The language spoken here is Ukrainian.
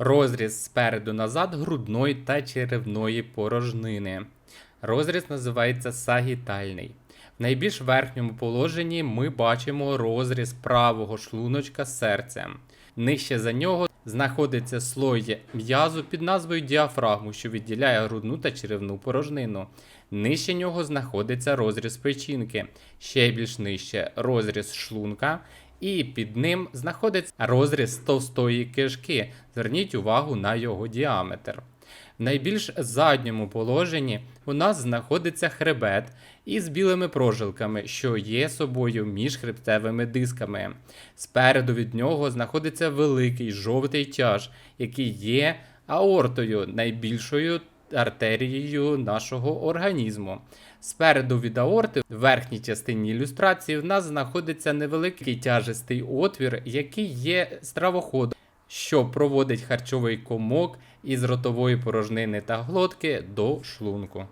Розріз спереду назад грудної та черевної порожнини. Розріз називається сагітальний. В найбільш верхньому положенні ми бачимо розріз правого шлуночка з серцем. Нижче за нього знаходиться слой м'язу під назвою діафрагму, що відділяє грудну та черевну порожнину. Нижче нього знаходиться розріз печінки, ще більш нижче розріз шлунка, і під ним знаходиться розріз товстої кишки. Зверніть увагу на його діаметр. В найбільш задньому положенні у нас знаходиться хребет із білими прожилками, що є собою між хребтевими дисками. Спереду від нього знаходиться великий жовтий тяж, який є аортою, найбільшою артерією нашого організму. Спереду від аорти, в верхній частині ілюстрації, в нас знаходиться невеликий тяжестий отвір, який є стравоходом, що проводить харчовий комок із ротової порожнини та глотки до шлунку.